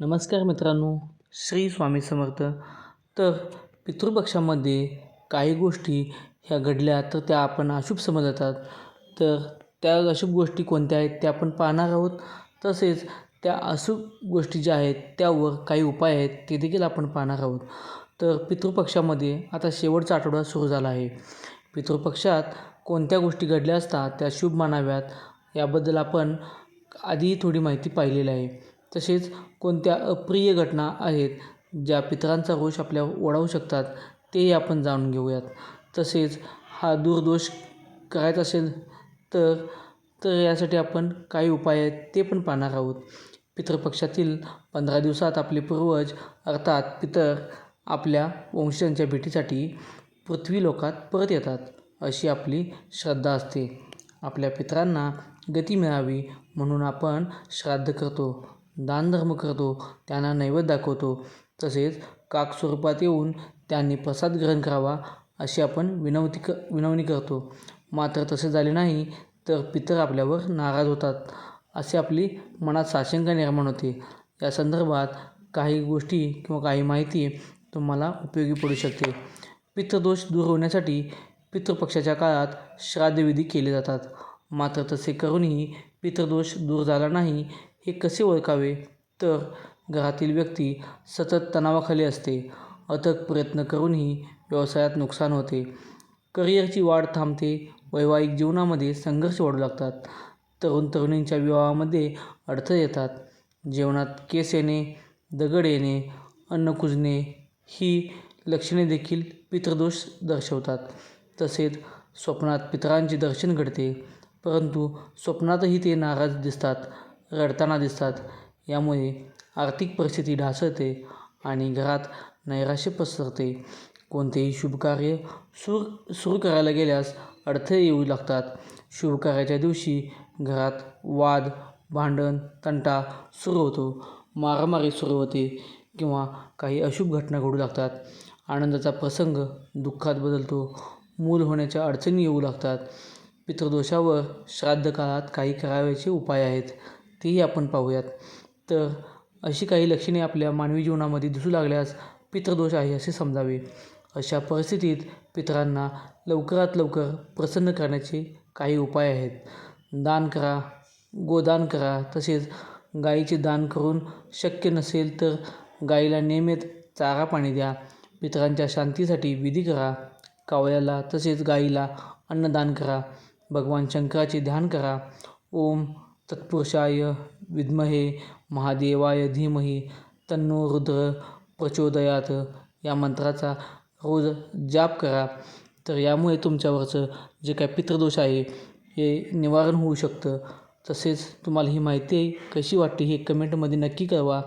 नमस्कार मित्रांनो श्री स्वामी समर्थ. तर पितृपक्षामध्ये काही गोष्टी ह्या घडल्या तर त्या आपण अशुभ समजतात. तर त्या अशुभ गोष्टी कोणत्या आहेत त्या आपण पाहणार आहोत. तसेच त्या अशुभ गोष्टी ज्या आहेत त्यावर काही उपाय आहेत ते देखील आपण पाहणार आहोत. तर पितृपक्षामध्ये आता शेवटचा आठवडा सुरू झाला आहे. पितृपक्षात कोणत्या गोष्टी घडल्या असता त्या शुभ मानाव्यात याबद्दल आपण आधी थोडी माहिती पाहिलेली आहे. तसेच कोणत्या अप्रिय घटना आहेत ज्या पितरांचा रोष आपल्यावर ओढावू शकतात तेही आपण जाणून घेऊयात. तसेच हा दूरदोष करायचा असेल तर तर यासाठी आपण काही उपाय आहेत ते पण पाहणार आहोत. पितृपक्षातील पंधरा दिवसात आपले पूर्वज अर्थात पितर आपल्या वंशजांच्या भेटीसाठी पृथ्वी लोकात परत येतात अशी आपली श्रद्धा असते. आपल्या पितरांना गती मिळावी म्हणून आपण श्राद्ध करतो. दानधर्म करतो त्यांना नैवेद्य दाखवतो. तसेच काक स्वरूपात येऊन त्यांनी प्रसाद ग्रहण करावा अशी आपण विनवती क विनवणी करतो. मात्र तसे झाले नाही तर पितर आपल्यावर नाराज होतात असे आपली मनात साशंका निर्माण होते. या संदर्भात काही गोष्टी किंवा काही माहिती तुम्हाला उपयोगी पडू शकते. पितृदोष दूर होण्यासाठी पितृपक्षाच्या काळात श्राद्धविधी केले जातात. मात्र तसे करूनही पितृदोष दूर झाला नाही हे कसे ओळखावे? तर घरातील व्यक्ती सतत तणावाखाली असते. अथक प्रयत्न करूनही व्यवसायात नुकसान होते. करिअरची वाढ थांबते. वैवाहिक जीवनामध्ये संघर्ष वाढू लागतात. तरुण तरुणींच्या विवाहामध्ये अडथळे येतात. जेवणात केस येणे दगड येणे अन्न कुजणे ही लक्षणे देखील पितृदोष दर्शवतात. तसेच स्वप्नात पितरांचे दर्शन घडते. परंतु स्वप्नातही ते नाराज दिसतात. रडताना दिसतात. यामुळे आर्थिक परिस्थिती ढासळते आणि घरात नैराश्य पसरते. कोणतेही शुभकार्य सुरू सुरू करायला गेल्यास अडथळे येऊ लागतात. शुभकार्याच्या दिवशी घरात वाद भांडण तंटा सुरू होतो. मारामारी सुरू होते किंवा काही अशुभ घटना घडू लागतात. आनंदाचा प्रसंग दुःखात बदलतो. मूल होण्याच्या अडचणी येऊ लागतात. पितृदोषावर श्राद्ध काळात काही करावयाचे उपाय आहेत. तेही आपण पाहूयात. तर अशी काही लक्षणे आपल्या मानवी जीवनामध्ये दिसू लागल्यास पितृदोष आहे असे समजावे. अशा परिस्थितीत पितरांना लवकरात लवकर प्रसन्न करण्याचे काही उपाय आहेत. दान करा गोदान करा तसेच गाईचे दान करून शक्य नसेल तर गाईला नियमित चारा पाणी द्या. पितरांच्या शांतीसाठी विधी करा कावळ्याला तसेच गाईला अन्नदान करा. भगवान शंकराचे ध्यान करा. ओम तत्पुरुषाय विद्महे महादेवाय धीमही तन्नो रुद्र प्रचोदयात. या मंत्राचा रोज जाप करा. तर यामुळे तुमच्यावरचं जे काय पितृदोष आहे हे निवारण होऊ शकतं. तसेच तुम्हाला ही माहिती कशी वाटते हे कमेंटमध्ये नक्की कळवा.